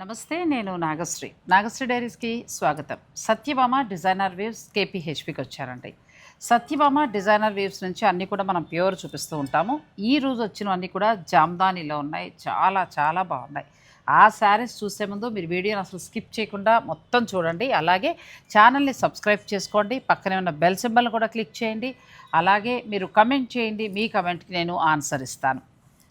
నమస్తే నేను నాగశ్రీ. నాగశ్రీ డైరీస్కి స్వాగతం. సత్యభామ డిజైనర్ వేవ్స్ కేపీహెచ్పికి వచ్చారండి. సత్యభామ డిజైనర్ వేవ్స్ నుంచి అన్నీ కూడా మనం ప్యూర్ చూపిస్తూ ఉంటాము. ఈ రోజు వచ్చినవన్నీ కూడా జామ్దానిలో ఉన్నాయి. చాలా చాలా బాగున్నాయి. ఆ శారీస్ చూసే ముందు మీరు వీడియోని అసలు స్కిప్ చేయకుండా మొత్తం చూడండి. అలాగే ఛానల్ని సబ్స్క్రైబ్ చేసుకోండి. పక్కనే ఉన్న బెల్ సింబల్ని కూడా క్లిక్ చేయండి. అలాగే మీరు కమెంట్ చేయండి. మీ కమెంట్కి నేను ఆన్సర్ ఇస్తాను.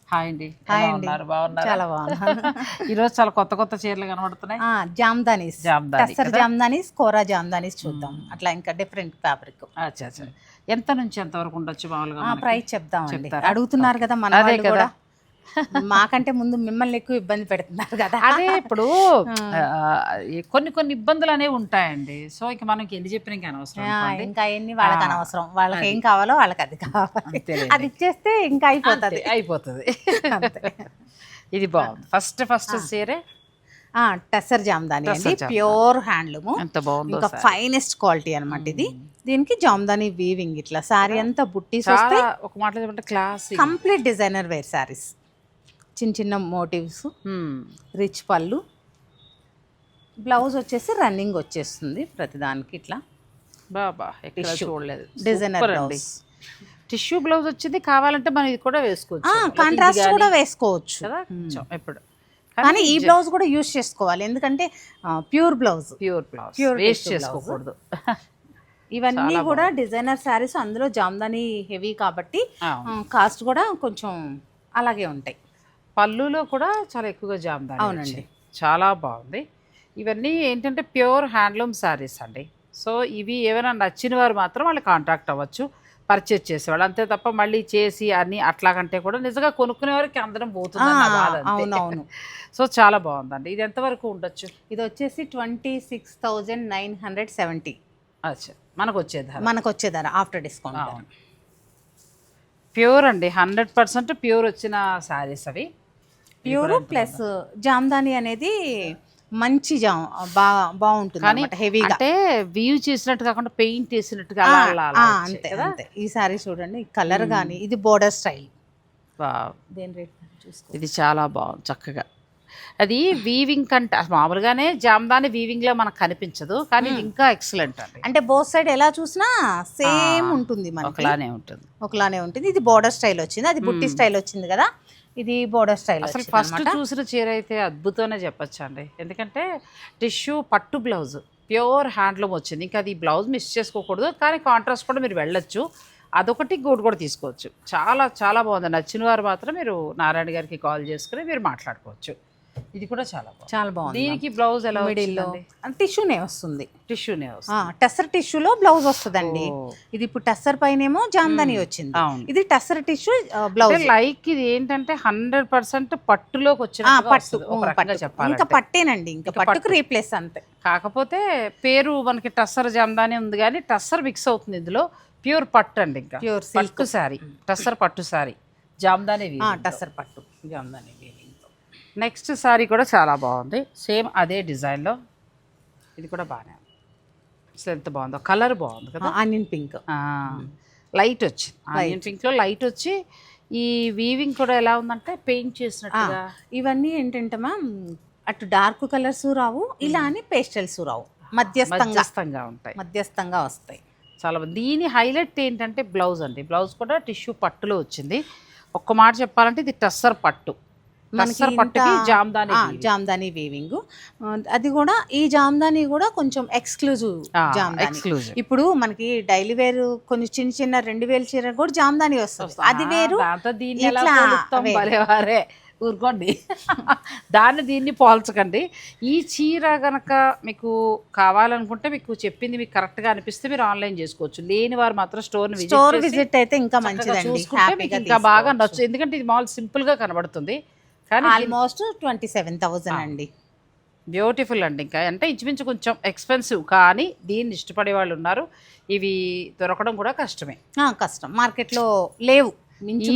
హాయ్ అండి. హాయ్ అండి. ఉన్నారు? బాగున్నారు? చాలా బాగున్నాను. ఈరోజు చాలా కొత్త కొత్త చీరలు కనబడుతున్నాయి. ఆ, జామ్దానీస్. జామ్దాని? జామ్దానీస్ కోరా జామ్దానీస్ చూద్దాం. అట్లా ఇంకా డిఫరెంట్ ఫ్యాబ్రిక్ అచ్చా అచ్చా. ఎంత నుంచి ఎంత వరకు ఉండొచ్చు మామూలుగా? ప్రైస్ చెప్దామండి. చెప్తారా? అడుగుతున్నారు కదా మన అదే కదా. మాకంటే ముందు మిమ్మల్ని ఎక్కువ ఇబ్బంది పెడుతున్నారు కదా. అదే ఇప్పుడు కొన్ని కొన్ని ఇబ్బందులు అనేవి ఉంటాయండి. సో ఇక మనకి ఎన్ని చెప్పినా ఇంకా అనవసరం. ఇంకా ఎన్ని వాళ్ళకి అనవసరం? వాళ్ళకి. ఏం కావాలో వాళ్ళకి అది కావాలి. అది ఇచ్చేస్తే ఇంకా అయిపోతుంది. అయిపోతుంది. ఇది బాగుంది. ఫస్ట్ ఫస్ట్ చీరే? ఆ, టస్సర్ జామ్దాని అండి. Pure handloom. ఇంకా సారీ. ఫైనెస్ట్ క్వాలిటీ అన్నమాట ఇది. దీనికి జామ్దాని వీవింగ్ ఇట్లా. సారీ అంతా బుట్టీస్ వస్తాయి చాలా ఒక మాటలో చెప్పంటే class complete designer wear saris చిన్న చిన్న మోటివ్స్. రిచ్ పళ్ళు. బ్లౌజ్ వచ్చేసి రన్నింగ్ వచ్చేస్తుంది ప్రతిదానికి ఇట్లా. బాబా ఎక్కడ. చూడలేదు. డిజైనర్ బ్లౌజ్ టిష్యూ బ్లౌజ్ వచ్చింది కావాలంటే మనం ఇది కూడా వేసుకోవచ్చు. కాంట్రాస్ట్ కూడా వేసుకోవచ్చు. కదా? ఇప్పుడు కానీ ఈ బ్లౌజ్ కూడా యూస్ చేసుకోవాలి. ఎందుకంటే pure blouse pure blouse Pure waste చేసుకోకూడదు. ఇవన్నీ కూడా డిజైనర్ శారీస్ అందులో జామ్దాని హెవీ కాబట్టి. కాస్ట్ కూడా కొంచెం అలాగే ఉంటాయి. పళ్ళులో కూడా చాలా ఎక్కువగా జామ్దాని అవునండి. చాలా బాగుంది. ఇవన్నీ ఏంటంటే ప్యూర్ హ్యాండ్లూమ్ శారీస్ అండి. సో ఇవి ఏమైనా నచ్చిన వారు మాత్రం వాళ్ళు కాంటాక్ట్ అవ్వచ్చు పర్చేజ్ చేసేవాళ్ళు. అంతే తప్ప మళ్ళీ చేసి అన్ని అట్లాగంటే కూడా నిజంగా కొనుక్కునే వారికి అందరం పోతుంది సో చాలా బాగుందండి. ఇది ఎంతవరకు ఉండొచ్చు? ఇది వచ్చేసి twenty six thousand nine hundred seventy. అచ్చా. మనకు వచ్చే ధర. మనకు వచ్చే ధర ఆఫ్టర్ డిస్కౌంట్ అవును. ప్యూర్ అండి. హండ్రెడ్ పర్సెంట్ ప్యూర్ వచ్చిన శారీస్ అవి. ప్యూర్ ప్లస్ జామ్దాని అనేది మంచి జామ్ బాగా బాగుంటుంది కానీ అనమాట హెవీగా. అంటే వ్యూ చేసినట్టు కాకుండా పెయింట్ వచ్చాయి అంతే అంతే. ఈ సారీ చూడండి కలర్ కానీ ఇది బోర్డర్ స్టైల్. దేని రేట్ ఇది చాలా బాగుంది చక్కగా. అది వీవింగ్ కంటే మామూలుగానే జామ్దాని వీవింగ్లో మనకు కనిపించదు కానీ ఇంకా ఎక్సలెంట్ అండి. అంటే బోత్ సైడ్ ఎలా చూసినా సేమ్ ఉంటుంది మనకి. ఒకలానే ఉంటుంది. ఒకలానే ఉంటుంది. ఇది బోర్డర్ స్టైల్ వచ్చింది అది బుట్టి స్టైల్ వచ్చింది కదా. ఇది బోర్డర్ స్టైల్ అసలు ఫస్ట్. చూసిన చీర అయితే అద్భుతమనే చెప్పొచ్చు అండి ఎందుకంటే టిష్యూ పట్టు బ్లౌజ్ ప్యూర్ హ్యాండ్లూమ్ వచ్చింది. ఇంకా అది బ్లౌజ్ మిస్ చేసుకోకూడదు. కానీ కాంట్రాస్ట్ కూడా మీరు వెళ్ళొచ్చు. అదొకటి గోడు కూడా తీసుకోవచ్చు. చాలా చాలా బాగుంది. నచ్చిన వారు మాత్రం మీరు నారాయణ గారికి కాల్ చేసుకుని మీరు మాట్లాడుకోవచ్చు. ఇది కూడా చాలా చాలా బాగుంది దీనికి బ్లౌజ్ ఎలా మిడిల్లో టిష్యూనే వస్తుంది. టిష్యూనే వస్తుంది. టస్సర్ టిష్యూలో బ్లౌజ్ వస్తుందండి. ఇది ఇప్పుడు టస్సర్ పైనేమో జామ్దాని వచ్చింది. ఇది టస్సర్ టిష్యూ బ్లౌజ్ లైక్ ఇది ఏంటంటే హండ్రెడ్ పర్సెంట్ పట్టులోకి వచ్చిన పట్టు. ఇంకా పట్టేనండి. ఇంకా పట్టుకు రీప్లేస్ అంతే. కాకపోతే పేరు మనకి టస్సర్ జామ్దాని ఉంది కానీ టస్సర్ మిక్స్ అవుతుంది ఇందులో. ప్యూర్ పట్టు అండి ఇంకా. ప్యూర్ సిల్క్ పట్టు శారీ. టస్సర్ పట్టు శారీ. జామ్దాని టస్సర్ పట్టు. జామ్దాని నెక్స్ట్ శారీ కూడా చాలా బాగుంది. సేమ్ అదే డిజైన్లో. ఇది కూడా బాగానే ఉంది. అసలు ఎంత బాగుందో. కలర్ బాగుంది కదా? Onion pink. లైట్ వచ్చింది ఆనియన్ పింక్లో లైట్ వచ్చి ఈ వీవింగ్ కూడా ఎలా ఉందంటే పెయింట్ చేసినట్టుగా. ఇవన్నీ ఏంటంటే మ్యామ్ అటు డార్క్ కలర్స్ రావు ఇలా అని పేస్టల్స్ రావు. మధ్యస్థంగా. మధ్యస్థంగా ఉంటాయి. మధ్యస్థంగా వస్తాయి. చాలా బాగుంది. దీని హైలైట్ ఏంటంటే బ్లౌజ్ అండి. బ్లౌజ్ కూడా టిష్యూ పట్టులో వచ్చింది. ఒక్క మాట చెప్పాలంటే ఇది టస్సర్ పట్టు. ఇంత- జామ్దాని. జామ్దాని వీవింగ్ అది కూడా ఈ జామ్దాని కూడా కొంచెం ఎక్స్క్లూజివ్ జామ్దాని. ఇప్పుడు మనకి డైలీ వేర్ కొన్ని చిన్న చిన్న రెండు వేలు చీర కూడా జామ్దాని వస్తుంది. అది వేరు. ఊరుకోండి. దాన్ని దీన్ని పోల్చకండి. ఈ చీర గనక మీకు కావాలనుకుంటే మీకు చెప్పింది మీకు కరెక్ట్గా అనిపిస్తే మీరు ఆన్లైన్ చేసుకోవచ్చు. లేని వారు మాత్రం స్టోర్ని స్టోర్ విజిట్ అయితే ఇంకా మీకు ఇంకా బాగా నచ్చు. ఎందుకంటే ఇది మామూలు సింపుల్గా కనబడుతుంది. కానీ ఆల్మోస్ట్ ట్వంటీ సెవెన్ థౌసండ్ అండి. బ్యూటిఫుల్ అండి ఇంకా. అంటే ఇంచుమించు కొంచెం ఎక్స్పెన్సివ్ కానీ దీన్ని ఇష్టపడే వాళ్ళు ఉన్నారు. ఇవి దొరకడం కూడా కష్టమే. కష్టం. మార్కెట్లో లేవు. మించు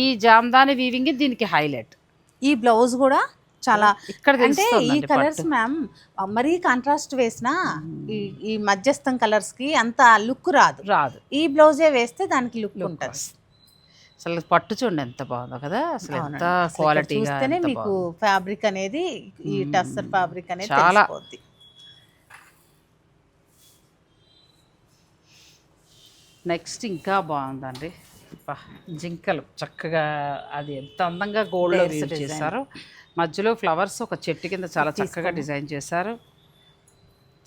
ఈ జామ్దాని వీవింగ్ దీనికి హైలైట్ ఈ బ్లౌజ్ కూడా చాలా ఇక్కడ అంటే ఈ కలర్స్. మ్యామ్ మరీ కాంట్రాస్ట్ వేసినా ఈ ఈ మధ్యస్థం కలర్స్కి అంత లుక్ రాదు. రాదు. ఈ బ్లౌజే వేస్తే దానికి లుక్ ఉంటుంది. అసలు పట్టు చూడండి ఎంత బాగుందో కదా అసలు ఎంత క్వాలిటీగా చూస్తేనే మీకు. ఫ్యాబ్రిక్ అనేది ఈ టస్సర్ ఫ్యాబ్రిక్ అనేది చాలా. నెక్స్ట్ ఇంకా బాగుందండి. అబ్బా, జింకలు. చక్కగా అది ఎంత అందంగా design. చేశారు. మధ్యలో ఫ్లవర్స్ ఒక చెట్టు కింద చాలా చక్కగా డిజైన్ చేశారు.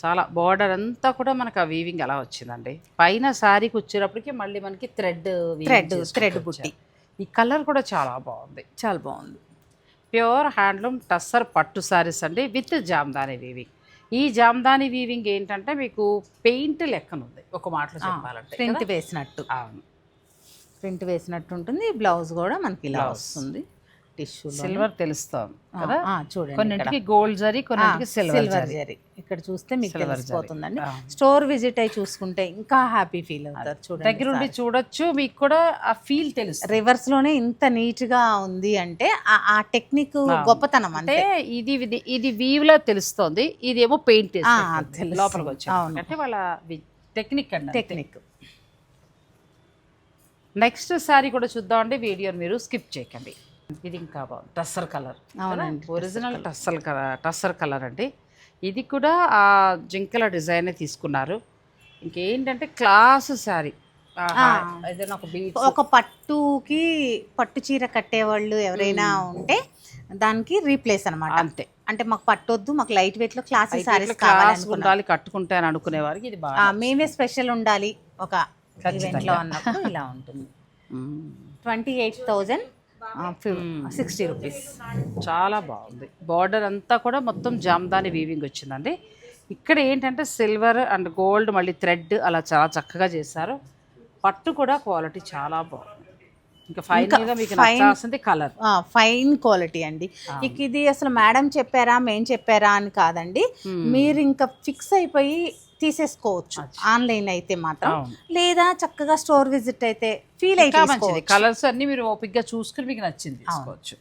చాలా బార్డర్ అంతా కూడా మనకు ఆ వీవింగ్ అలా వచ్చిందండి. పైన శారీకి వచ్చేటప్పటికి మళ్ళీ మనకి థ్రెడ్ Thread, thread బుట్టి. ఈ కలర్ కూడా చాలా బాగుంది. చాలా బాగుంది. ప్యూర్ హ్యాండ్లూమ్ టస్సర్ పట్టు శారీస్ అండి విత్ జామ్దాని వీవింగ్ ఈ జామ్దాని వీవింగ్ ఏంటంటే మీకు పెయింట్ లెక్కనుంది. ఒక మాటలో చెప్పాలంటే ప్రింట్? వేసినట్టు. అవును. ప్రింట్ వేసినట్టు ఉంటుంది బ్లౌజ్ కూడా మనకి ఇలా. వస్తుంది. టిష్యూ సిల్వర్ తెలుస్తోంది కదా? చూడండి కొన్నింటికి గోల్డ్ జరీ కొన్నింటికి సిల్వర్ జరీ. ఇక్కడ చూస్తే మీకు తెలిసిపోతుందండి. స్టోర్ విజిట్ అయి చూసుకుంటే ఇంకా హ్యాపీ ఫీల్ అవుతారు చూడండి దగ్గరుండి చూడొచ్చు మీకు కూడా ఆ ఫీల్ తెలుస్తుంది. రివర్స్లోనే ఇంత నీట్గా ఉంది అంటే ఆ- టెక్నిక్ గొప్పతనం అంటే ఇది ఇది ఇది వీవ్లో తెలుస్తోంది ఇదేమో పెయింట్ ఆ, తెలుస్తుంది. లోపలికి వచ్చి. అంటే వాళ్ళ టెక్నిక్ అండి టెక్నిక్. నెక్స్ట్ సారీ కూడా చూద్దామండి వీడియోని మీరు స్కిప్ చేయకండి. ఇది ఇంకా బాగుంది టస్సర్ కలర్. అవునండి, original tussar colour tussar colour అండి. ఇది కూడా ఆ జింకల డిజైన్ తీసుకున్నారు. ఇంకేంటంటే క్లాస్ శారీ. ఏదైనా ఒక పట్టుకి పట్టు చీర కట్టేవాళ్ళు ఎవరైనా ఉంటే దానికి రీప్లేస్ అన్నమాట. అంతే. అంటే మాకు పట్టొద్దు మాకు లైట్ వెయిట్లో క్లాసీ సారీస్ ఉండాలి కట్టుకుంటే అని అనుకునే వారికి ఇది బాగా మేమే స్పెషల్ ఉండాలి ఒక ఖచ్చితంగా. ఈవెంట్లో అన్నప్పుడు ఇలా ఉంటుంది. Twenty eight thousand sixty rupees. చాలా బాగుంది. బార్డర్ అంతా కూడా మొత్తం జామ్దాని వీవింగ్ వచ్చిందండి. ఇక్కడ ఏంటంటే సిల్వర్ అండ్ గోల్డ్ మళ్ళీ థ్రెడ్ అలా చాలా చక్కగా చేశారు. పట్టు కూడా క్వాలిటీ చాలా బాగుంది. ఇంకా ఫైనల్గా మీకు నచ్చాల్సింది కలర్ ఫైన్ క్వాలిటీ అండి. ఇక ఇది అసలు మేడం చెప్పారా మేం చెప్పారా అని కాదండి. మీరు ఇంకా ఫిక్స్ అయిపోయి తీసేసుకోవచ్చు. ఆన్లైన్ అయితే మాత్రం. లేదా చక్కగా స్టోర్ విజిట్ అయితే ఫీల్ అయితే మంచిది. కలర్స్ అన్ని మీరు ఓపిక్గా చూసుకుని మీకు నచ్చింది తీసుకోవచ్చు.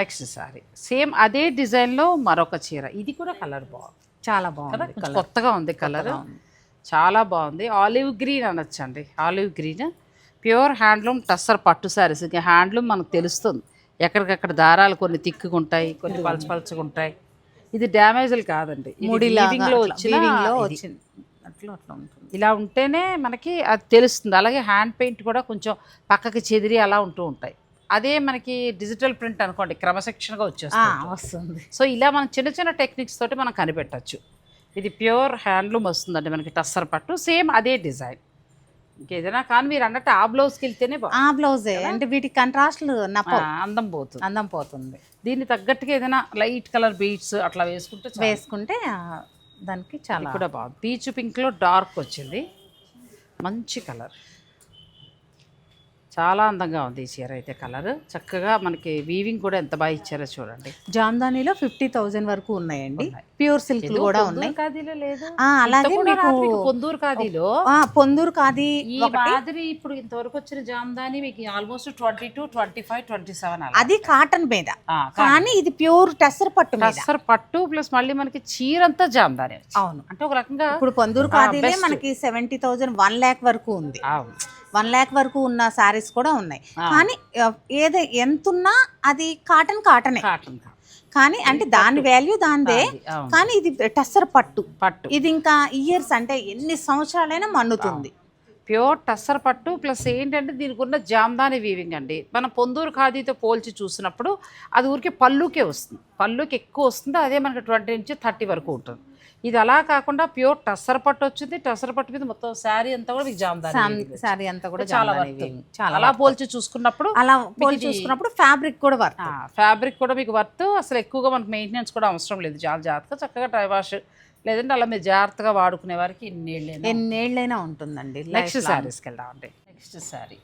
నెక్స్ట్ సారీ సేమ్ అదే డిజైన్లో మరొక చీర. ఇది కూడా కలర్ బాగుంది. చాలా బాగుంది కొత్తగా ఉంది కలర్ చాలా బాగుంది. Olive green అనొచ్చండి. Olive green pure handloom tussar పట్టు సారీస్ ఇంకా హ్యాండ్లూమ్ మనకు తెలుస్తుంది. ఎక్కడికక్కడ దారాలు కొన్ని తిక్కుకుంటాయి కొన్ని పలచ పలచగా ఉంటాయి. ఇది డ్యామేజ్లు కాదండి. లో వచ్చిన. వచ్చింది. అట్లా అట్లా ఉంటుంది. ఇలా ఉంటేనే మనకి అది తెలుస్తుంది. అలాగే హ్యాండ్ పెయింట్ కూడా కొంచెం పక్కకి చెదిరి అలా ఉంటూ ఉంటాయి. అదే మనకి డిజిటల్ ప్రింట్ అనుకోండి క్రమశిక్షణగా ఆ, వచ్చేస్తుంది వస్తుంది. సో ఇలా మనం చిన్న చిన్న టెక్నిక్స్ తోటి మనం కనిపెట్టచ్చు. ఇది ప్యూర్ హ్యాండ్లూమ్ వస్తుందండి మనకి టస్సర్ పట్టు. సేమ్ అదే డిజైన్. ఇంకేదైనా కానీ మీరు అన్నట్టు ఆ బ్లౌజ్కి వెళ్తేనే ఆ బ్లౌజే అంటే వీటి కంట్రాస్ట్లు నప్ప అందం పోతుంది. అందం పోతుంది. దీన్ని తగ్గట్టుగా ఏదైనా లైట్ కలర్ బీట్స్ అట్లా వేసుకుంటే. వేసుకుంటే దానికి చాలా కూడా బాగుంది. పీచు పింక్లో డార్క్ వచ్చింది. మంచి కలర్ చాలా అందంగా ఉంది ఈ చీర అయితే కలర్. చక్కగా మనకి వీవింగ్ కూడా ఎంత బాగా ఇచ్చారో చూడండి. జామ్దానిలో ఫిఫ్టీ థౌజండ్ వరకు ఉన్నాయండి. ఉన్నాయి. ప్యూర్ సిల్క్ కూడా ఉన్నాయి. ఖాదీలో అలాగే మీకు పొందూరు ఖాదీలో. ఆ, పొందూరు కాది మాదిరి ఇప్పుడు ఇంతవరకు వచ్చిన జామ్దాని మీకు almost twenty two twenty five twenty seven అది కాటన్ మీద. కానీ ఇది ప్యూర్ టెసర్ పట్టు మీద. టస్సర్ పట్టు ప్లస్ మళ్ళీ మనకి చీరంతా జామ్దాని వచ్చింది. అవును. అంటే ఒక రకంగా ఇప్పుడు పొందూరు కాదీలే best. మనకి సెవెంటీ థౌజండ్ వన్ ల్యాక్ వరకు ఉంది. అవును. వన్ ల్యాక్ వరకు ఉన్న సారీస్ కూడా ఉన్నాయి. కానీ ఏదో ఎంతున్నా అది కాటన్ కాటనే. కాటన్. కానీ అంటే దాని వాల్యూ దాందే. కానీ ఇది టస్సర్ పట్టు. పట్టు. ఇది ఇంకా ఇయర్స్ అంటే ఎన్ని సంవత్సరాలైనా మన్నుతుంది. ప్యూర్ టస్సర్ పట్టు ప్లస్ ఏంటంటే దీనికి ఉన్న జామ్దాని వీవింగ్ అండి. మనం పొందూరు ఖాదీతో పోల్చి చూసినప్పుడు అది ఊరికే పళ్ళుకే వస్తుంది. పళ్ళుకి ఎక్కువ వస్తుంది అదే మనకి ట్వంటీ నుంచి థర్టీ వరకు ఉంటుంది. ఇది అలా కాకుండా ప్యూర్ టస్సర్ పట్టు వచ్చింది. టస్సర్ పట్టు మీద మొత్తం శారీ అంతా కూడా మీకు జామ్దాని. సారీ అంతా కూడా చాలా. చాలా అలా. పోల్చి చూసుకున్నప్పుడు అలా పోల్ ఇది- చూసుకున్నప్పుడు ఫ్యాబ్రిక్ కూడా వర్త్. ఫ్యాబ్రిక్ కూడా మీకు వర్త్. అసలు ఎక్కువగా మనకు మెయింటెనెన్స్ కూడా అవసరం లేదు. చాలా జాగ్రత్తగా చక్కగా డ్రై వాష్ లేదంటే అలా మీరు జాగ్రత్తగా వాడుకునే వారికి ఇన్నేళ్ళు ఎన్నేళ్ళైనా ఉంటుందండి. నెక్స్ట్. శారీస్కి వెళ్దామండి. నెక్స్ట్ శారీ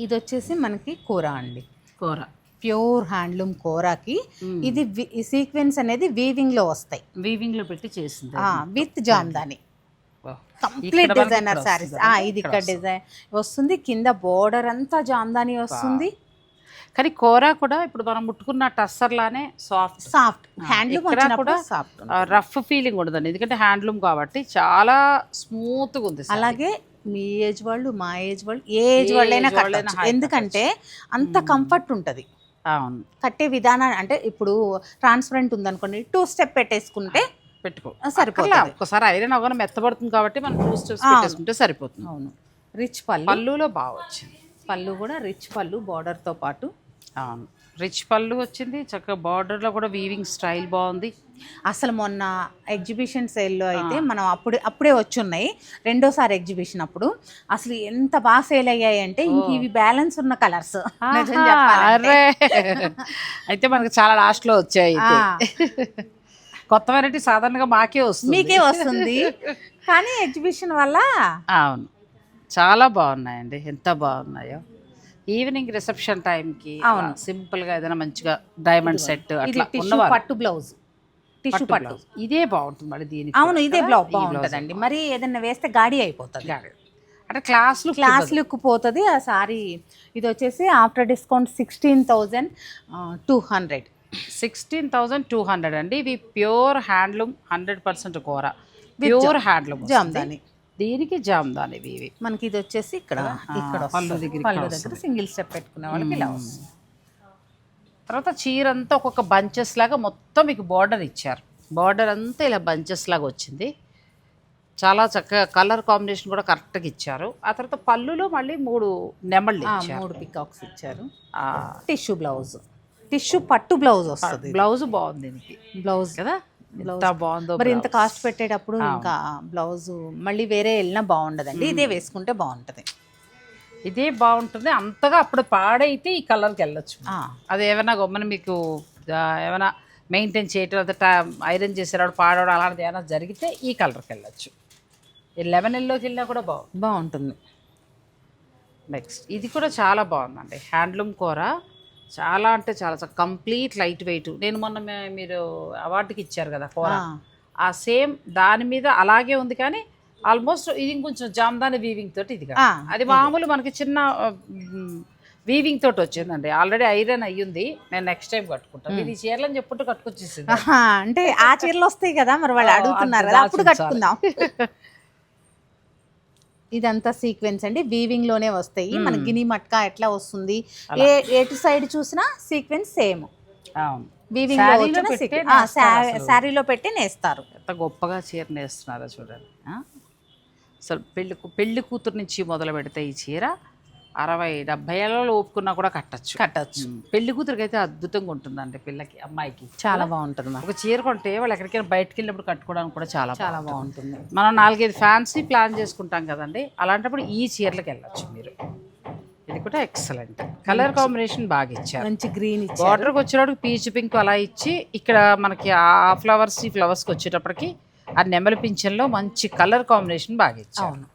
ఇది వచ్చేసి మనకి కూర అండి. కూర. ప్యూర్ హ్యాండ్లూమ్ కూరకి ఇది సీక్వెన్స్ అనేది వీవింగ్లో వస్తాయి. వీవింగ్లో పెట్టి చేసింది. With Jamdani. Complete designer saris? ఇది ఇక్కడ డిజైన్ వస్తుంది. కింద బోర్డర్ అంతా జామ్దాని వస్తుంది. కానీ కూర కూడా ఇప్పుడు మనం ముట్టుకున్న టస్సర్ లానే సాఫ్ట్. సాఫ్ట్ హ్యాండ్లూమ్ కూడా సాఫ్ట్ రఫ్ ఫీలింగ్ ఉండదండి. ఎందుకంటే హ్యాండ్లూమ్ కాబట్టి చాలా స్మూత్గా ఉంది. అలాగే మీ ఏజ్ వాళ్ళు మా ఏజ్ వాళ్ళు ఏ ఏజ్ వాళ్ళైనా కట్టచ్చు. ఎందుకంటే అంత కంఫర్ట్ ఉంటుంది. అవును. కట్టే విధానం అంటే ఇప్పుడు ట్రాన్స్పరెంట్ ఉందనుకోండి టూ స్టెప్ పెట్టేసుకుంటే పెట్టుకో. సరిపోతుంది. ఒక్కసారి ఐరన్ అవగానే మెత్తబడుతుంది కాబట్టి మనం టూ స్టెప్స్. పెట్టేసుకుంటే సరిపోతుంది. అవును. రిచ్ పళ్ళు. పళ్ళులో బాగా వచ్చింది. పళ్ళు కూడా రిచ్ పళ్ళు బార్డర్తో పాటు. అవును. రిచ్ పళ్ళు వచ్చింది చక్కగా బార్డర్లో కూడా వీవింగ్ స్టైల్ బాగుంది. అసలు మొన్న ఎగ్జిబిషన్ సేల్లో అయితే మనం అప్పుడే అప్పుడే వచ్చి ఉన్నాయి రెండోసారి ఎగ్జిబిషన్ అప్పుడు. అసలు ఎంత బాగా సేల్ అయ్యాయి అంటే ఇంక ఇవి బ్యాలెన్స్ ఉన్న కలర్స్ అయితే మనకి చాలా లాస్ట్లో వచ్చాయి. కొత్త వెరైటీ సాధారణంగా మాకే వస్తుంది. మీకే వస్తుంది. కానీ ఎగ్జిబిషన్ వల్ల అవును. చాలా బాగున్నాయండి. ఎంత బాగున్నాయో. ఈవినింగ్ రిసెప్షన్ టైంకి అవును. సింపుల్గా ఏదైనా మంచిగా డైమండ్ సెట్ అట్లా పట్టు బ్లౌజ్. టిష్యూ పట్టు. ఇదే బాగుంటుంది మళ్ళీ దీనికి అవును ఇదే? బ్లౌజ్ బాగుంటుందండి మరి ఏదైనా వేస్తే గాడి అయిపోతుంది. అంటే క్లాస్ క్లాస్ లుక్ పోతుంది. ఆ సారీ ఇది వచ్చేసి after discount sixteen thousand two hundred. Sixteen thousand two hundred అండి. ఇవి ప్యూర్ హ్యాండ్లూమ్ హండ్రెడ్ పర్సెంట్ కూర. Pure handloom Jamdani. దీనికి జామ్దాని ఇవి ఇవి? మనకి ఇది వచ్చేసి ఇక్కడ ఇక్కడ పళ్ళు. దగ్గరికి పళ్ళు దగ్గర సింగిల్ స్టెప్ పెట్టుకునే వాళ్ళకి ఇలా వస్తుంది. తర్వాత చీర అంతా ఒక్కొక్క బంచెస్ లాగా మొత్తం మీకు బార్డర్ ఇచ్చారు. బార్డర్ అంతా ఇలా బంచెస్ లాగా వచ్చింది. చాలా చక్కగా కలర్ కాంబినేషన్ కూడా కరెక్ట్గా ఇచ్చారు. ఆ తర్వాత పళ్ళులో మళ్ళీ మూడు నెమళ్ళు మూడు పికాక్స్ ఇచ్చారు. Tissue blouse. టిష్యూ పట్టు బ్లౌజ్ వస్తుంది బ్లౌజ్ బాగుంది దీనికి. బ్లౌజ్. కదా? ఎంత బాగుందో మరి ఇంత. కాస్ట్ పెట్టేటప్పుడు ఇంకా బ్లౌజ్ మళ్ళీ వేరే వెళ్ళినా బాగుండదండి. ఇదే వేసుకుంటే బాగుంటది. ఇదే బాగుంటుంది. అంతగా అప్పుడు పాడైతే ఈ కలర్కి వెళ్ళొచ్చు. అది ఏమైనా గమ్మని మీకు ఏమైనా మెయింటైన్ చేయటం ఐరన్ చేసేవాడు పాడవడం అలాంటిది ఏమైనా జరిగితే ఈ కలర్కి వెళ్ళొచ్చు. ఈ లెమన్ ఎల్లోకి వెళ్ళినా కూడా బాగుంది బాగుంటుంది. నెక్స్ట్ ఇది కూడా చాలా బాగుందండి. హ్యాండ్లూమ్ కూర చాలా అంటే చాలా కంప్లీట్ లైట్ వెయిట్. నేను మొన్న మీరు అవార్డుకి ఇచ్చారు కదా కూర. ఆ, సేమ్ దాని మీద అలాగే ఉంది కానీ ఆల్మోస్ట్ ఇది ఇంకొంచెం జామ్దాని వీవింగ్ తోటి ఇది అది మామూలు మనకి చిన్న వీవింగ్ తోటి వచ్చిందండి. ఆల్రెడీ ఐరన్ అయ్యింది నేను నెక్స్ట్ టైం కట్టుకుంటాను ఇది చీరలని చెప్పుంటూ కట్టుకొచ్చేసింది. అంటే ఆ చీరలు వస్తాయి కదా మరి వాళ్ళు అడుగుతున్నారు అప్పుడు. కట్టుకుందాం. ఇదంతా సీక్వెన్స్ అండి. వీవింగ్లోనే వస్తాయి. మన గిని మట్కా ఎట్లా వస్తుంది? ఏ ఎటు సైడ్ చూసినా సీక్వెన్స్ సేమ్. వీవింగ్ శారీలో పెట్టే నేస్తారు ఎంత గొప్పగా చీర నేస్తున్నారో చూడండి? అసలు పెళ్ళి పెళ్ళి కూతురు నుంచి మొదలు పెడితే ఈ చీర అరవై డెబ్బై ఏళ్ళలో ఒప్పుకున్నా కూడా కట్టచ్చు. కట్టచ్చు. పెళ్ళి కూతురికి అయితే అద్భుతంగా ఉంటుందండి పిల్లకి అమ్మాయికి. చాలా బాగుంటుంది. ఒక చీర కొంటే వాళ్ళు ఎక్కడికైనా బయటకు వెళ్ళినప్పుడు కట్టుకోవడానికి కూడా చాలా చాలా బాగుంటుంది. బాగుంటుంది. మనం నాలుగైదు ఫ్యాన్సీ ప్లాన్ చేసుకుంటాం కదండి అలాంటప్పుడు ఈ చీరలకు వెళ్ళొచ్చు మీరు. ఇది కూడా ఎక్సలెంట్. కలర్ కాంబినేషన్ బాగా ఇచ్చారు. మంచి గ్రీన్ ఇచ్చారు. బార్డర్కి వచ్చేటప్పుడు పీచ్ పింక్ అలా ఇచ్చి ఇక్కడ మనకి ఆ ఫ్లవర్స్ ఈ ఫ్లవర్స్కి వచ్చేటప్పటికి ఆ నెమలి పింఛన్లో మంచి కలర్ కాంబినేషన్ బాగా ఇచ్చారు. అవును.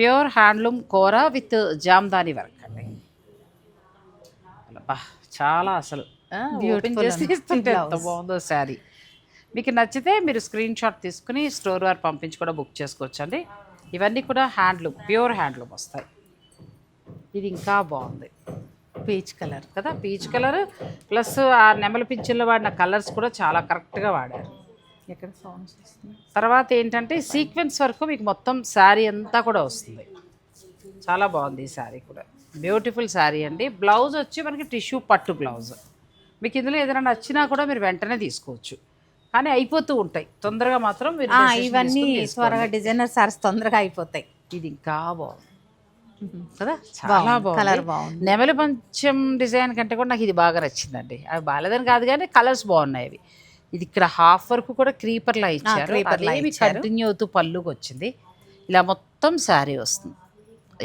ప్యూర్ హ్యాండ్లూమ్ కూర విత్ జామ్దాని వర్క్ అండి. అబ్బా, చాలా అసలు. ఓపెన్ Beautiful చేసి ఉంది. ఇస్తుంటే ఎంత. బాగుందో శారీ. మీకు నచ్చితే మీరు స్క్రీన్ షాట్ తీసుకుని స్టోర్ వారు పంపించి కూడా బుక్ చేసుకోవచ్చు అండి ఇవన్నీ కూడా హ్యాండ్లూమ్ ప్యూర్ హ్యాండ్లూమ్ వస్తాయి. ఇది ఇంకా బాగుంది. పీచ్ కలర్ కదా పీచ్ కలర్. ప్లస్ ఆ నెమలి పింఛన్లో వాడిన కలర్స్ కూడా చాలా కరెక్ట్గా వాడారు. ఎక్కడ సౌండ్స్ వస్తుంది తర్వాత ఏంటంటే సీక్వెన్స్ వరకు మీకు మొత్తం శారీ అంతా కూడా వస్తుంది. చాలా బాగుంది ఈ శారీ కూడా. బ్యూటిఫుల్ శారీ అండి. బ్లౌజ్ వచ్చి మనకి టిష్యూ పట్టు బ్లౌజ్ మీకు ఇందులో ఏదైనా నచ్చినా కూడా మీరు వెంటనే తీసుకోవచ్చు. కానీ అయిపోతూ ఉంటాయి. తొందరగా మాత్రం మీరు ఇవన్నీ. త్వరగా డిజైనర్ సారీస్ తొందరగా అయిపోతాయి. ఇది ఇంకా బాగుంది. కదా? చాలా బాగుంది. కలర్ బాగుంది. బాగుంది నెమలి పంచం డిజైన్ కంటే కూడా నాకు ఇది బాగా నచ్చిందండి. అవి బాగాలేదని కాదు కానీ కలర్స్ బాగున్నాయి అవి. ఇది ఇక్కడ హాఫ్ వరకు కూడా క్రీపర్లా ఇచ్చారు. అదేమి. కంటిన్యూ అవుతూ పళ్ళుకి వచ్చింది. ఇలా మొత్తం శారీ వస్తుంది.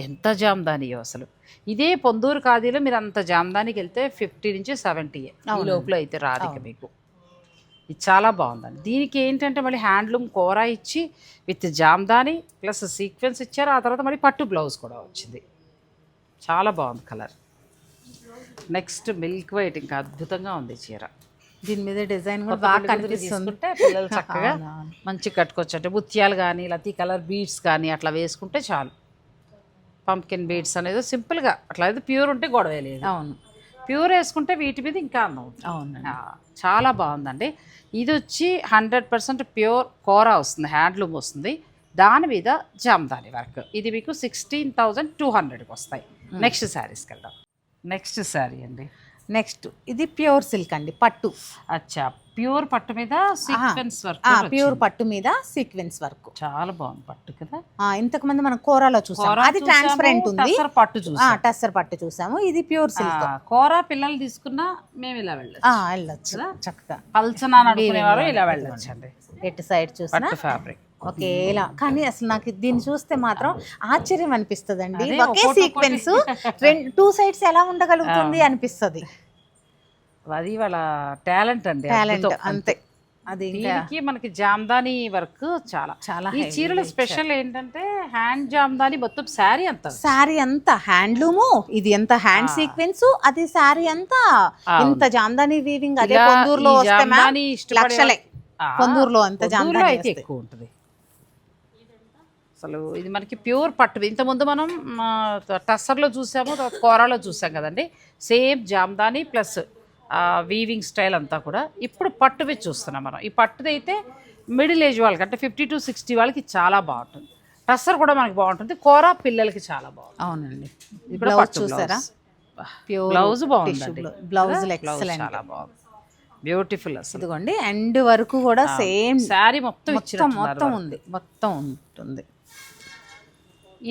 ఎంత జామ్దానియో అసలు. ఇదే పొందూరు ఖాదీలో మీరు అంత జామ్దానికి వెళ్తే ఫిఫ్టీ నుంచి సెవెంటీ లోపల అయితే రాదు ఇక మీకు. ఇది చాలా బాగుందండి. దీనికి ఏంటంటే మళ్ళీ హ్యాండ్లూమ్ కూర ఇచ్చి విత్ జామ్దాని ప్లస్ సీక్వెన్స్ ఇచ్చారు. ఆ తర్వాత మళ్ళీ పట్టు బ్లౌజ్ కూడా వచ్చింది. చాలా బాగుంది కలర్. నెక్స్ట్ మిల్క్ వైట్ ఇంకా అద్భుతంగా ఉంది చీర. దీని మీద డిజైన్ కూడా బాగా కనిపిస్తుంది. పిల్లలు చక్కగా. మంచి కట్టుకోవచ్చు. అంటే ముత్యాలు కానీ లతీ కలర్ బీడ్స్ కానీ అట్లా వేసుకుంటే చాలు. పంప్కిన్ బీడ్స్ అనేది సింపుల్గా అట్లా అయితే ప్యూర్ ఉంటే గొడవ లేదు. అవును. ప్యూర్ వేసుకుంటే వీటి మీద ఇంకా అందం అవును చాలా బాగుందండి. ఇది వచ్చి హండ్రెడ్ పర్సెంట్ ప్యూర్ కోరా వస్తుంది హ్యాండ్లూమ్ వస్తుంది. దాని మీద జామ్దాని వర్క్. ఇది మీకు సిక్స్టీన్ థౌజండ్ టూ హండ్రెడ్కి వస్తాయి. నెక్స్ట్ శారీస్కి వెళ్దాం. నెక్స్ట్ శారీ అండి. నెక్స్ట్ ఇది ప్యూర్ సిల్క్ అండి పట్టు. అచ్చా ప్యూర్ పట్టు మీద సీక్వెన్స్ వర్క్ ప్యూర్ పట్టు మీద సీక్వెన్స్ వర్క్. చాలా బాగుంది పట్టు కదా. ఇంతకు ముందు మనం కోరాలో చూసాం. అది ట్రాన్స్పరెంట్ ఉంది. టస్సర్ పట్టు చూసాం. టస్సర్ పట్టు చూసాము. ఇది ప్యూర్ సిల్క్. ఆ, కూర పిల్లలు తీసుకున్నా మేము ఇలా వెళ్ళచ్చు. వెళ్ళొచ్చు. చక్కగా. పల్చనా అనుకునేవారు ఇలా వెళ్ళొచ్చు అండి ఎటు సైడ్ చూసినా. పట్టు ఫ్యాబ్రిక్ ఓకే ఇలా కానీ అసలు నాకు దీన్ని చూస్తే మాత్రం ఆశ్చర్యం అనిపిస్తుంది అదే, ఒకే సీక్వెన్స్ రెండు టూ సైడ్స్ ఎలా ఉండగలుగుతుంది అనిపిస్తుంది. అది వాళ్ళ టాలెంట్ అండి టాలెంట్. అంతే. అది దీనికి మనకి జామ్దాని వర్క్ చాలా. చాలా ఈ చీరల స్పెషల్ ఏంటంటే హ్యాండ్ జామ్దాని మొత్తం శారీ అంత. శారీ అంతా హ్యాండ్లూము ఇది ఎంత హ్యాండ్ సీక్వెన్స్ అది శారీ అంతా ఇంత జామ్దాని వీవింగ్ అదే ఈ వస్తే లక్షలే. ఆ, పొందూరులో అంత జామ్దాని అయితే. ఎక్కువ ఉంటుంది. అసలు ఇది మనకి ప్యూర్ పట్టు. ఇంతకుముందు మనం టస్సర్లో చూసాము కోరాలో చూసాం కదండి. Same Jamdani plus weaving style అంతా కూడా. ఇప్పుడు పట్టువి చూస్తున్నాం మనం. ఈ పట్టుది అయితే మిడిల్ ఏజ్ వాళ్ళకి అంటే ఫిఫ్టీ టు సిక్స్టీ వాళ్ళకి చాలా బాగుంటుంది. టస్సర్ కూడా మనకి బాగుంటుంది. కోరా పిల్లలకి చాలా బాగుంటుంది. అవునండి. ఇది కూడా బ్లౌజ్ చూసారా? బ్లౌజ్. చాలా బాగుంది. బ్యూటిఫుల్ అసలు. ఇదిగోండి ఎండ్ వరకు కూడా సేమ్ శారీ మొత్తం మొత్తం మొత్తం ఉంది. మొత్తం ఉంటుంది.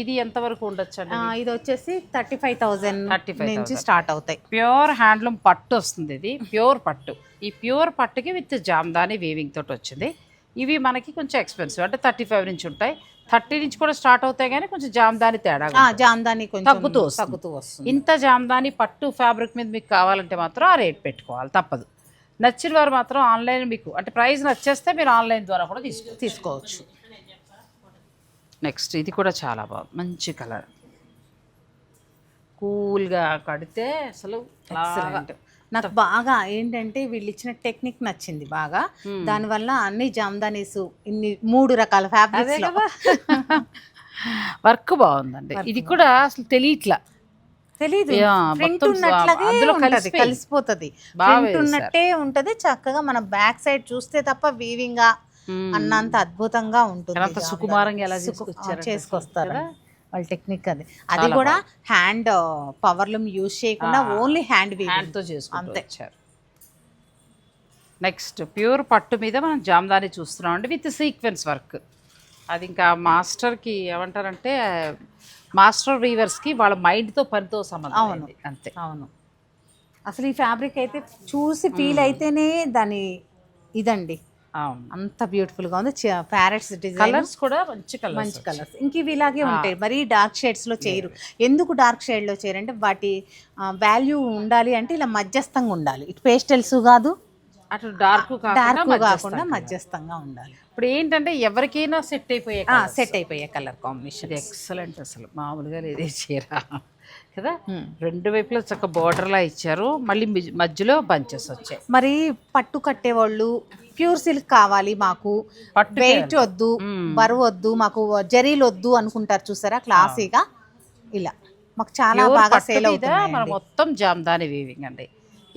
ఇది ఎంత వరకు ఉండొచ్చు అండి ఇది వచ్చేసి థర్టీ ఫైవ్ థౌజండ్ 35,000. నుంచి స్టార్ట్ అవుతాయి. ప్యూర్ హ్యాండ్లూమ్ పట్టు వస్తుంది ఇది ప్యూర్ పట్టు. ఈ ప్యూర్ పట్టుకి విత్ జామ్దాని వీవింగ్ తోటి వచ్చింది. ఇవి మనకి కొంచెం ఎక్స్పెన్సివ్ అంటే థర్టీ ఫైవ్ నుంచి ఉంటాయి. థర్టీ నుంచి కూడా స్టార్ట్ అవుతాయి కానీ కొంచెం జామ్దాని తేడా జామ్దాని కొంచెం తగ్గుతూ. తగ్గుతూ వస్తుంది. ఇంత జామ్దాని పట్టు ఫ్యాబ్రిక్ మీద మీకు కావాలంటే మాత్రం ఆ రేట్ పెట్టుకోవాలి తప్పదు. నచ్చిన వారు మాత్రం ఆన్లైన్ మీకు అంటే ప్రైస్ నచ్చేస్తే మీరు ఆన్లైన్ ద్వారా కూడా తీసుకోవచ్చు. నెక్స్ట్ ఇది కూడా చాలా బాగుంది. మంచి కలర్. కూల్గా కడితే అసలు. నాకు బాగా ఏంటంటే వీళ్ళు ఇచ్చిన టెక్నిక్ నచ్చింది బాగా. దానివల్ల అన్ని జామ్దానీస్ ఇన్ని మూడు రకాల ఫ్యాబ్రిక్స్ వర్క్ బాగుందండి. ఇది కూడా అసలు తెలియట్లా. తెలీదు. ప్రింట్ ఉన్నట్లాగే. కలిసిపోతుంది. ప్రింట్. ఉన్నట్టే ఉంటది. చక్కగా మన బ్యాక్ సైడ్ చూస్తే తప్ప వీవింగ్ అన్నంత అద్భుతంగా ఉంటుంది. సుకుమారంగా ఎలా చేసుకొస్తారు? వాళ్ళ టెక్నిక్ అది. అది కూడా హ్యాండ్ పవర్లూమ్ యూజ్ చేయకుండా ఓన్లీ హ్యాండ్ హ్యాండ్తో చేసుకుంటూ అంతే. నెక్స్ట్ ప్యూర్ పట్టు మీద మనం జామ్దాని చూస్తున్నాం అండి విత్ సీక్వెన్స్ వర్క్ అది ఇంకా మాస్టర్కి ఏమంటారంటే మాస్టర్ వీవర్స్కి వాళ్ళ మైండ్తో పనితో సంబంధం అవును. అంతే. అవును. అసలు ఈ ఫ్యాబ్రిక్ అయితే చూసి ఫీల్ అయితేనే దాని ఇదండి. అంత బ్యూటిఫుల్గా ఉంది ప్యారెట్స్ కలర్స్ కూడా మంచి కలర్స్ మంచి కలర్స్. ఇంక ఇవి ఇలాగే ఉంటాయి. మరీ డార్క్ షేడ్స్లో చేయరు. ఎందుకు డార్క్ షేడ్లో చేయరు? అంటే వాటి వాల్యూ ఉండాలి అంటే ఇలా మధ్యస్థంగా ఉండాలి. ఇటు పేస్టల్స్ కాదు. అటు డార్క్ డార్క్ కాకుండా మధ్యస్థంగా ఉండాలి. ఇప్పుడు ఏంటంటే ఎవరికైనా సెట్ అయిపోయే సెట్ అయిపోయే కలర్ కాంబినేషన్ ఎక్సలెంట్ అసలు. మామూలుగా లేదే చీర. కదా? రెండు వైపులా చక్క border లా ఇచ్చారు. మళ్ళీ మధ్యలో బంచెస్ వచ్చాయి. మరి పట్టు కట్టేవాళ్ళు ప్యూర్ సిల్క్ కావాలి మాకు. వెయిట్ వద్దు బరువు వద్దు మాకు జరీలు వద్దు అనుకుంటారు చూసారా? క్లాసీగా. ఇలా. మాకు చాలా బాగా సేల్ అవుతుంది మొత్తం జామ్దాని వీవింగ్ అండి.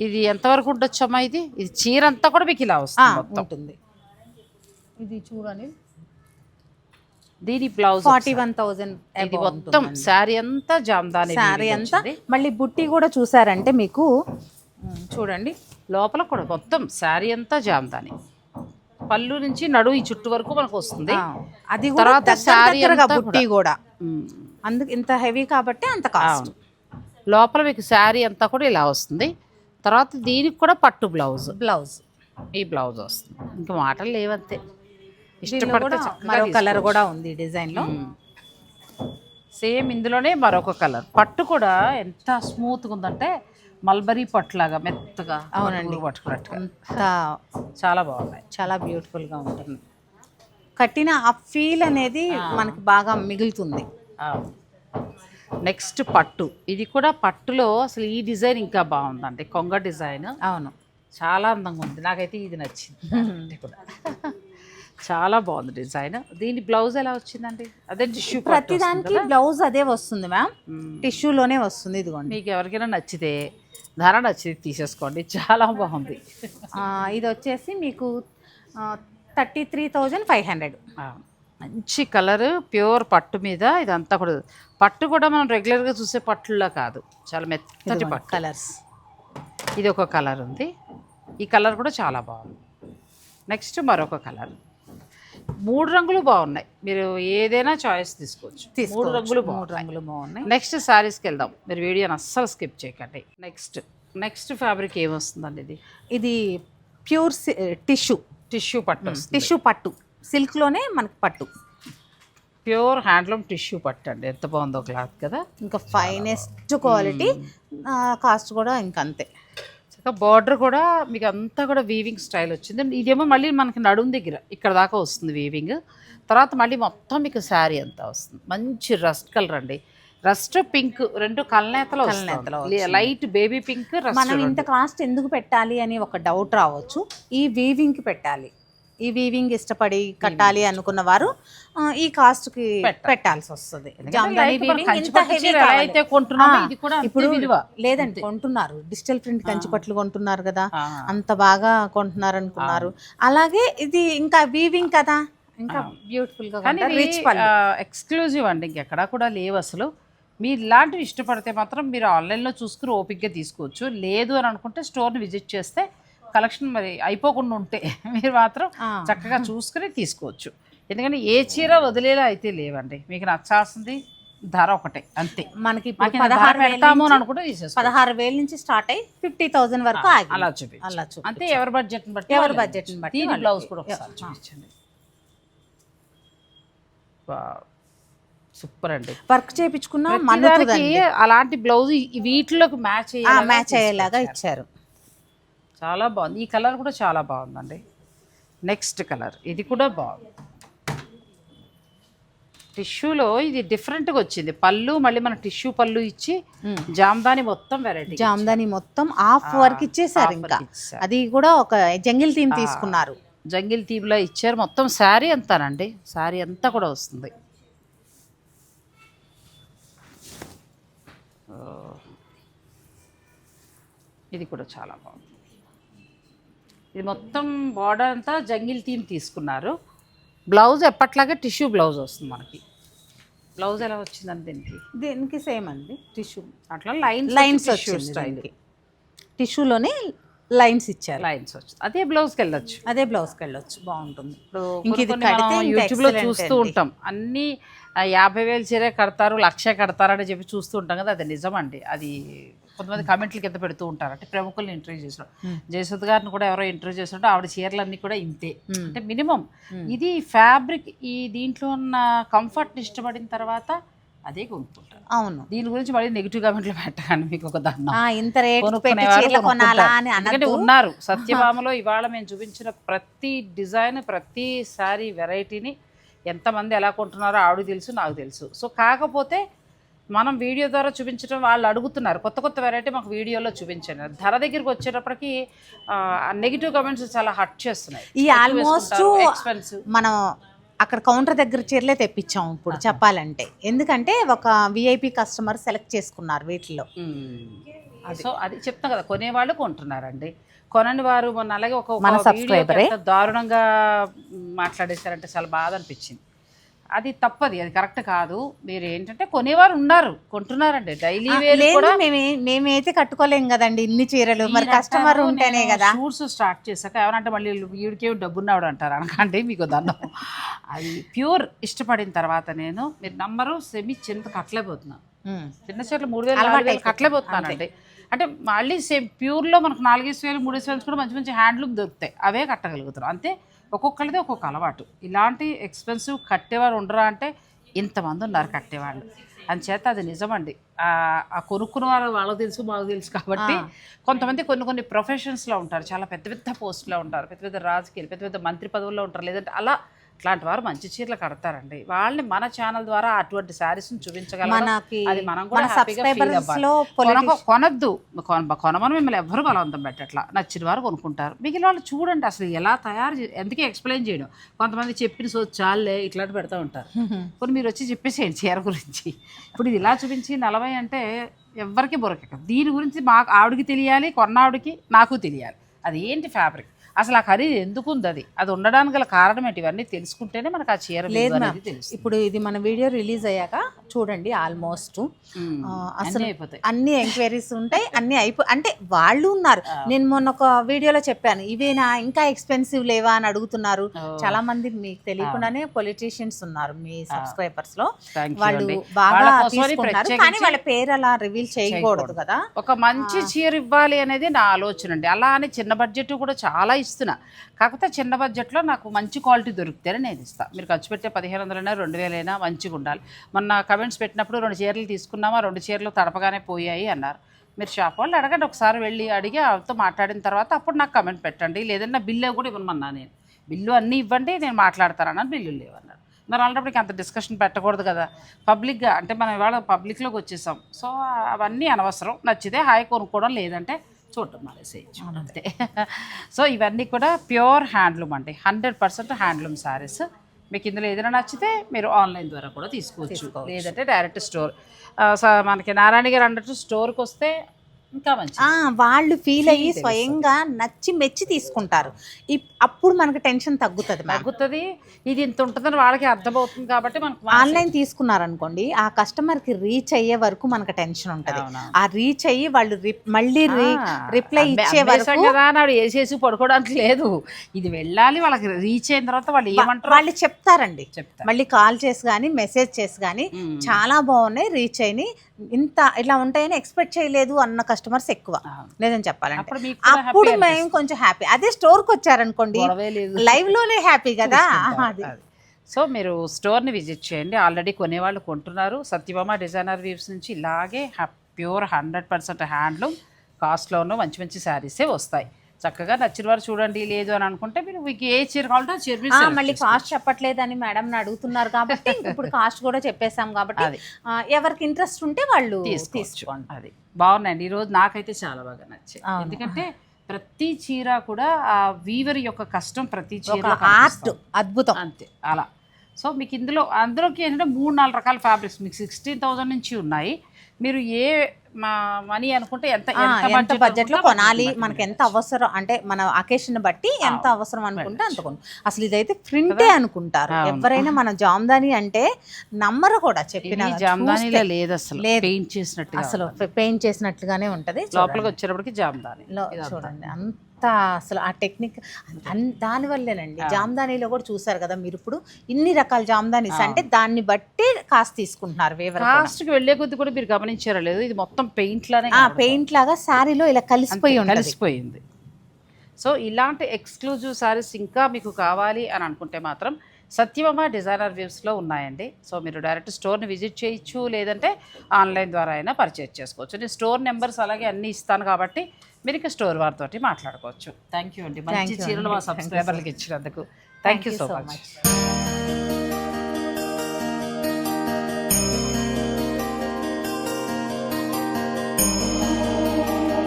ఇది ఎంతవరకు ఉండొచ్చమ్మా ఇది? ఇది చీర అంతా కూడా మీకు ఇలా వస్తుంది ఉంటుంది. ఇది చూడండి. దీని బ్లౌజ్ ఫార్టీ వన్ ఇది మొత్తం శారీ అంతా జామ్దాని శారీ అంతా. మళ్ళీ బుట్టి కూడా చూసారంటే మీకు చూడండి. లోపల కూడా మొత్తం శారీ అంతా జామ్దాని పళ్ళు నుంచి నడు ఈ చుట్టూ వరకు మనకు వస్తుంది. అది తర్వాత శారీ బుట్టి కూడా. అందుకు ఇంత హెవీ కాబట్టి అంత కాస్ట్ లోపల మీకు శారీ అంతా కూడా ఇలా వస్తుంది. తర్వాత దీనికి కూడా పట్టు బ్లౌజ్. బ్లౌజ్. ఈ బ్లౌజ్ వస్తుంది. ఇంకా మాటలు లేవంతే. ఇష్టపడితే మరో కలర్ కూడా ఉంది డిజైన్లో సేమ్ ఇందులోనే మరొక కలర్ పట్టు కూడా ఎంత స్మూత్గా ఉందంటే మల్బరీ పట్టులాగా మెత్తగా అవునండి. పట్టుకున్నట్టుగా. అంత చాలా బాగున్నాయి. చాలా బ్యూటిఫుల్గా ఉంటుంది. కట్టిన ఆ ఫీల్ అనేది మనకి బాగా మిగులుతుంది. నెక్స్ట్ పట్టు. ఇది కూడా పట్టులో అసలు ఈ డిజైన్ ఇంకా బాగుందండి. కొంగ డిజైన్. అవును. చాలా అందంగా ఉంది. నాకైతే ఇది నచ్చింది. కూడా. చాలా బాగుంది డిజైన్. దీని బ్లౌజ్ ఎలా వచ్చిందండి? అదే టిష్యూ ప్రతి దానికి బ్లౌజ్ అదే వస్తుంది మ్యామ్. టిష్యూలోనే వస్తుంది ఇదిగోండి. మీకు ఎవరికైనా నచ్చితే ధర నచ్చితే తీసేసుకోండి. చాలా బాగుంది. ఇది వచ్చేసి మీకు thirty three thousand five hundred. మంచి కలర్ ప్యూర్ పట్టు మీద ఇదంతా కూడా. పట్టు కూడా మనం రెగ్యులర్గా చూసే పట్టుల్లో కాదు. చాలా మెత్తటి పట్టు. కలర్స్. ఇది ఒక కలర్ ఉంది. ఈ కలర్ కూడా చాలా బాగుంది. నెక్స్ట్ మరొక కలర్. మూడు రంగులు బాగున్నాయి. మీరు ఏదైనా చాయిస్ తీసుకోవచ్చు. మూడు రంగులు మూడు రంగులు బాగున్నాయి. నెక్స్ట్ శారీస్కి వెళ్దాం. మీరు వీడియోని అస్సలు స్కిప్ చేయకండి. నెక్స్ట్ నెక్స్ట్ ఫ్యాబ్రిక్ ఏమొస్తుందండి ఇది? ఇది ప్యూర్ టిష్యూ టిష్యూ పట్టు టిష్యూ పట్టు. సిల్క్లోనే మనకి పట్టు. ప్యూర్ హ్యాండ్లూమ్ టిష్యూ పట్టు అండి. ఎంత బాగుందో క్లాత్ కదా? ఇంకా ఫైనెస్ట్ క్వాలిటీ కాస్ట్ కూడా ఇంకా చక్కగా బార్డర్ కూడా మీకు అంతా కూడా వీవింగ్ స్టైల్ వచ్చింది. ఇదేమో మళ్ళీ మనకి నడుము దగ్గర ఇక్కడ దాకా వస్తుంది వీవింగ్ తర్వాత మళ్ళీ మొత్తం మీకు శారీ అంతా వస్తుంది. మంచి రస్ట్ కలర్ అండి. రస్ట్ పింక్ రెండు కలనేతలో కలనేతలో లైట్ బేబీ పింక్ మనం ఇంత కాస్ట్ ఎందుకు పెట్టాలి అని ఒక డౌట్ రావచ్చు. ఈ వీవింగ్కి పెట్టాలి. ఈ వీవింగ్ ఇష్టపడి కట్టాలి అనుకున్న వారు ఈ కాస్ట్కి పెట్టాల్సి వస్తుంది. ఇప్పుడు లేదండి కొంటున్నారు. డిజిటల్ ప్రింట్ కంచి పట్లు కొంటున్నారు కదా. అంత బాగా కొంటున్నారు అనుకున్నారు అలాగే ఇది ఇంకా వీవింగ్ కదా ఇంకా బ్యూటిఫుల్గా రిచ్ ఎక్స్క్లూజివ్ అండి ఇంకెక్కడా కూడా లేవు అసలు. మీరు ఇలాంటివి ఇష్టపడితే మాత్రం మీరు ఆన్లైన్లో చూసుకుని ఓపిక్గా తీసుకోవచ్చు. లేదు అని అనుకుంటే స్టోర్ని విజిట్ చేస్తే కలెక్షన్ మరి అయిపోకుండా ఉంటే మీరు మాత్రం. చక్కగా చూసుకుని తీసుకోవచ్చు. ఎందుకంటే ఏ చీర వదిలేలా అయితే లేవండి. మీకు నచ్చాల్సింది ధర ఒకటే అంతే. మనకి పదహారు పెడతాము అని అనుకుంటే పదహారు వేల నుంచి స్టార్ట్ అయ్యి ఫిఫ్టీ థౌసండ్ వరకు అలా చూపి అలా చూపి అంతే ఎవరి బడ్జెట్ని బట్టి ఎవరి వాళ్ళు బడ్జెట్ని బట్టి. బ్లౌజ్ కూడా ఒకసారి చూపించండి. సూపర్ అండి. వర్క్ చేయించుకున్నా దానికి అలాంటి బ్లౌజ్ వీటిలోకి మ్యాచ్ మ్యాచ్ అయ్యేలాగా ఇచ్చారు. చాలా బాగుంది. ఈ కలర్ కూడా చాలా బాగుందండి. Next colour. ఇది కూడా బాగుంది. టిష్యూలో ఇది డిఫరెంట్గా వచ్చింది. పళ్ళు మళ్ళీ మన టిష్యూ పళ్ళు ఇచ్చి జామ్దాని మొత్తం వెరైటీ జామ్దాని మొత్తం హాఫ్ వర్క్ ఇచ్చేసారు ఇంకా. అది కూడా ఒక జంగిల్ థీమ్ తీసుకున్నారు. జంగిల్ థీమ్లో ఇచ్చారు. మొత్తం శారీ అంతానండి. శారీ అంతా కూడా వస్తుంది. ఇది కూడా చాలా బాగుంది. ఇది మొత్తం బార్డర్ అంతా జంగిల్ థీమ్ తీసుకున్నారు. బ్లౌజ్ ఎప్పట్లాగే టిష్యూ బ్లౌజ్ వస్తుంది మనకి. బ్లౌజ్ ఎలా వచ్చిందండి దీనికి? దీనికి సేమ్ అండి టిష్యూ అట్లా లైన్స్ లైన్స్ టిష్యూ వచ్చింది టిష్యూలోనే లైన్స్ ఇచ్చారు. లైన్స్ వచ్చి. అదే బ్లౌజ్కి వెళ్ళొచ్చు. అదే బ్లౌజ్కి వెళ్ళొచ్చు. బాగుంటుంది. ఇప్పుడు ఇంక ఇది కడితే యూట్యూబ్లో చూస్తూ. ఉంటాం. అన్నీ యాభై వేలు చీరే కడతారు లక్ష కడతారు అని చెప్పి చూస్తూ ఉంటాం కదా అది నిజమండి. అది కొంతమంది కామెంట్ల కింద పెడుతూ ఉంటారు. అంటే ప్రముఖుల్ని ఇంటర్వ్యూ చేసినాం జయసుద్ గారిని కూడా ఎవరో ఇంటర్వ్యూ చేస్తుంటే ఆవిడ చీరలన్నీ కూడా ఇంతే. అంటే మినిమం ఇది ఫ్యాబ్రిక్ ఈ దీంట్లో ఉన్న కంఫర్ట్ని ఇష్టపడిన తర్వాత అదే కొనుక్కుంటారు. అవును. దీని గురించి మళ్ళీ నెగిటివ్ కామెంట్లు పెట్టకండి మీకు ఒక ఇంత ఎందుకంటే ఉన్నారు. సత్యభామలో ఇవాళ మేము చూపించిన ప్రతి డిజైన్ ప్రతి సారీ వెరైటీని ఎంతమంది ఎలా కొంటున్నారో ఆవిడ తెలుసు నాకు తెలుసు. సో కాకపోతే మనం వీడియో ద్వారా చూపించడం వాళ్ళు అడుగుతున్నారు. కొత్త కొత్త వెరైటీ మాకు వీడియోలో చూపించండి ధర దగ్గరికి వచ్చేటప్పటికి నెగిటివ్ కమెంట్స్ చాలా హట్ చేస్తున్నాయి. ఈ ఆల్మోస్ట్ ఎక్స్పెన్సివ్ మనం అక్కడ కౌంటర్ దగ్గర చీరలే తెప్పించాం ఇప్పుడు చెప్పాలంటే. ఎందుకంటే ఒక విఐపి కస్టమర్ సెలెక్ట్ చేసుకున్నారు వీటిలో. సో అది చెప్తాం కదా కొనేవాళ్ళు కొంటున్నారండి. కొనని వారు మొన్న అలాగే ఒక మన దారుణంగా మాట్లాడేశారంటే చాలా బాధ అనిపించింది. అది తప్పది అది కరెక్ట్ కాదు. మీరు ఏంటంటే కొనేవారు ఉన్నారు కొంటున్నారండి. డైలీ వేర్ కూడా మేమే మేమైతే కట్టుకోలేం కదండి ఇన్ని చీరలు. మరి కస్టమర్ ఉంటేనే కదా. షూట్స్ స్టార్ట్ చేశాక ఎవరంటే మళ్ళీ వీడికే డబ్బున్నాడు అంటారు. అనకండి మీకు దండం. అది ప్యూర్ ఇష్టపడిన తర్వాత నేను మీరు నంబరు సెమీ చింత కట్టలేకపోతున్నాను. చిన్న చీరలు మూడు వేలు నాలుగు వేలు. కట్టలేకపోతున్నానండి. అంటే మళ్ళీ సేమ్ ప్యూర్లో మనకు నాలుగేసి వేలు మూడేసి వేలు కూడా మంచి మంచి హ్యాండ్లూమ్ దొరుకుతాయి. అవే కట్టగలుగుతారు అంతే. ఒక్కొక్కరిది ఒక్కొక్క అలవాటు. ఇలాంటి ఎక్స్పెన్సివ్ కట్టేవారు ఉండరా అంటే ఇంతమంది ఉన్నారు కట్టేవాళ్ళు. చేత అది నిజమండి. ఆ ఆ కొనుక్కున్న వాళ్ళు వాళ్ళకి తెలుసు మాకు తెలుసు కాబట్టి కొంతమంది కొన్ని కొన్ని ప్రొఫెషన్స్లో ఉంటారు. చాలా పెద్ద పెద్ద పోస్టులో ఉంటారు. పెద్ద పెద్ద రాజకీయాలు పెద్ద పెద్ద మంత్రి పదవుల్లో ఉంటారు. లేదంటే అలా అట్లాంటి వారు మంచి చీరలు కడతారండి. వాళ్ళని మన ఛానల్ ద్వారా అటువంటి శారీస్ చూపించగలం అది మనం కూడా కొనద్దు. కొన కొనమని మిమ్మల్ని ఎవ్వరు బలవంతం పెట్టట్లా. నచ్చిన వారు కొనుక్కుంటారు. మిగిలిన వాళ్ళు చూడండి అసలు ఎలా తయారు ఎందుకే ఎక్స్ప్లెయిన్ చేయడం? కొంతమంది చెప్పిన సో చాలే ఇట్లాంటి పెడతా ఉంటారు. కొన్ని మీరు వచ్చి చెప్పేసేయండి చీర గురించి. ఇప్పుడు ఇది ఇలా చూపించి నలభై అంటే ఎవ్వరికి బొరకెక్క దీని గురించి మాకు ఆవిడకి తెలియాలి కొన్న ఆవిడకి నాకు తెలియాలి. అది ఏంటి ఫ్యాబ్రిక్ అసలు ఆ ఖరీదు ఎందుకు ఉంది అది అది ఉండడానికి గల కారణం ఏంటి? ఇవన్నీ తెలుసుకుంటేనే మనకు ఆ చీర లేదు మ్యామ్ ఇప్పుడు ఇది మన వీడియో రిలీజ్ అయ్యాక చూడండి ఆల్మోస్ట్. అసలు అయిపోతాయి. అన్ని ఎంక్వైరీస్ ఉంటాయి అన్ని అయిపో అంటే వాళ్ళు ఉన్నారు. నేను మొన్న ఒక వీడియోలో చెప్పాను ఇవేనా? ఇంకా ఎక్స్పెన్సివ్ లేవా అని అడుగుతున్నారు. చాలా మంది మీకు తెలియకుండానే పొలిటీషియన్స్ ఉన్నారు మీ సబ్స్క్రైబర్స్లో. వాళ్ళు. బాగా తీసుకుంటారు కానీ వాళ్ళ పేరు అలా రివీల్ చేయకూడదు కదా. ఒక మంచి చీర ఇవ్వాలి అనేది నా ఆలోచన అండి. అలా అని చిన్న బడ్జెట్ కూడా చాలా ఇస్తున్నా కాకపోతే చిన్న బడ్జెట్లో నాకు మంచి క్వాలిటీ దొరికితేనే నేను ఇస్తాను మీరు ఖర్చు పెట్టే పదిహేను వందలైనా రెండు వేలైనా మంచిగా ఉండాలి. మొన్న కమెంట్స్ పెట్టినప్పుడు రెండు చీరలు తీసుకున్నామా రెండు చీరలు తడపగానే పోయాయి అన్నారు. మీరు షాప్ వాళ్ళు అడగండి ఒకసారి వెళ్ళి అడిగి వాళ్ళతో మాట్లాడిన తర్వాత అప్పుడు నాకు కమెంట్ పెట్టండి. లేదన్నా బిల్లు కూడా ఇవ్వమన్నా నేను. బిల్లు అన్నీ ఇవ్వండి నేను మాట్లాడతానని బిల్లు లేవన్నారు. మరి అలాంటప్పుడు అంత డిస్కషన్ పెట్టకూడదు కదా. పబ్లిక్గా అంటే మనం ఇవాళ పబ్లిక్లోకి వచ్చేసాం. సో అవన్నీ అనవసరం. నచ్చితే హాయ్ కొనుక్కోవడం లేదంటే చూడటం మానేసేయచ్చు అంతే. సో ఇవన్నీ కూడా ప్యూర్ హ్యాండ్లూమ్ అండి. హండ్రెడ్ పర్సెంట్ హ్యాండ్లూమ్ శారీస్ మీకు ఇందులో ఏదైనా నచ్చితే మీరు ఆన్లైన్ ద్వారా కూడా తీసుకోవచ్చు. లేదంటే డైరెక్ట్ స్టోర్. మనకి నారాయణ గారు అన్నట్టు స్టోర్కి వస్తే ఇంకా మంచి ఆ వాళ్ళు ఫీల్ అయ్యి. స్వయంగా నచ్చి మెచ్చి తీసుకుంటారు. అప్పుడు మనకు టెన్షన్ తగ్గుతుంది తగ్గుతుంది. ఇది ఇంత ఉంటుందని వాళ్ళకి అర్థమవుతుంది కాబట్టి మనకు ఆన్లైన్ తీసుకున్నారనుకోండి ఆ కస్టమర్కి రీచ్ అయ్యే వరకు మనకు టెన్షన్ ఉంటది. ఆ రీచ్ అయ్యి వాళ్ళు మళ్ళీ రిప్లై ఇచ్చే వరకు కదా నాడు వేసేసి పడుకోవడానికి లేదు. ఇది వెళ్ళాలి వాళ్ళకి రీచ్ అయిన తర్వాత వాళ్ళు ఏమంటారు వాళ్ళు చెప్తారండి. చెప్తారు. మళ్ళీ కాల్ చేసి కానీ మెసేజ్ చేసి కానీ. చాలా బాగున్నాయి రీచ్ అయినాయి. ఇంత ఇట్లా ఉంటాయని ఎక్స్పెక్ట్ చేయలేదు అన్న కస్టమర్స్ ఎక్కువ. లేదని చెప్పాలంటే. అప్పుడు మేము కొంచెం హ్యాపీ అదే స్టోర్కి వచ్చారనుకోండి లైవ్లోనే హ్యాపీ కదా. అది. సో మీరు స్టోర్ని విజిట్ చేయండి. ఆల్రెడీ కొనేవాళ్ళు కొంటున్నారు. సత్యభామ డిజైనర్ వీవ్స్ నుంచి ఇలాగే ప్యూర్ హండ్రెడ్ పర్సెంట్ హ్యాండ్లూమ్ కాస్ట్లోనూ మంచి మంచి శారీసే వస్తాయి. చక్కగా నచ్చిన వారు చూడండి లేదు అని అనుకుంటే మీరు మీకు ఏ చీర కావాలంటే ఆ చీర మీరు ఆ, select మళ్ళీ. కాస్ట్ చెప్పట్లేదని మేడం అడుగుతున్నారు కాబట్టి ఇప్పుడు కాస్ట్ కూడా చెప్పేశాం కాబట్టి అది. ఆ, ఎవరికి ఇంట్రెస్ట్ ఉంటే వాళ్ళు తీసుకోవచ్చు. తీసుకోండి. అది. బాగున్నాయండి. ఈరోజు నాకైతే చాలా బాగా అవును. ఎందుకంటే ప్రతి చీర కూడా ఆ వీవర్ యొక్క కష్టం ప్రతి ఒక చీర ఆర్ట్ అద్భుతం. అంతే. అలా. సో మీకు ఇందులో అందులోకి ఏంటంటే మూడు నాలుగు రకాల ఫ్యాబ్రిక్స్ మీకు సిక్స్టీన్ థౌసండ్ నుంచి ఉన్నాయి. మీరు ఏ మా మనీ అనుకుంటే ఎంత ఎంత బడ్జెట్లో కొనాలి మనకి ఎంత. అవసరం అంటే మన అకేషన్ బట్టి ఎంత. అవసరం అనుకుంటే అంత. కొను అసలు ఇదైతే ప్రింటే అనుకుంటారు. ఎవరైనా మన జామ్దాని అంటే నమ్మరు కూడా చెప్పిన జామ్దానిలో లేదు అసలు. పెయింట్ చేసినట్టు అసలు పెయింట్ చేసినట్లుగానే ఉంటది లోపలికి వచ్చేటప్పటికి జామ్దాని. చూడండి అంత అసలు ఆ టెక్నిక్ దాని వల్లేనండి. జామ్దానీలో కూడా చూసారు కదా మీరు ఇప్పుడు ఇన్ని రకాల జామ్దానీస్ అంటే దాన్ని బట్టి కాస్ట్ తీసుకుంటున్నారు వేవర్ కాస్ట్కి వెళ్ళే కొద్ది కూడా మీరు గమనించారా లేదు. ఇది మొత్తం పెయింట్ లానే ఆ పెయింట్ లాగా శారీలో ఇలా కలిసిపోయి కలిసిపోయింది. సో ఇలాంటి ఎక్స్క్లూజివ్ సారీస్ ఇంకా మీకు కావాలి అని అనుకుంటే మాత్రం సత్యభామ డిజైనర్ వ్యూస్లో ఉన్నాయండి. సో మీరు డైరెక్ట్ స్టోర్ని విజిట్ చేయొచ్చు లేదంటే ఆన్లైన్ ద్వారా అయినా పర్చేజ్ చేసుకోవచ్చు. నేను స్టోర్ నెంబర్స్ అలాగే అన్నీ ఇస్తాను కాబట్టి మీరు ఇంకా స్టోర్ వారితోటి మాట్లాడుకోవచ్చు. థ్యాంక్ యూ అండి. మంచి చీరలు మా సబ్స్క్రైబర్లకు ఇచ్చినందుకు. Thank you so much.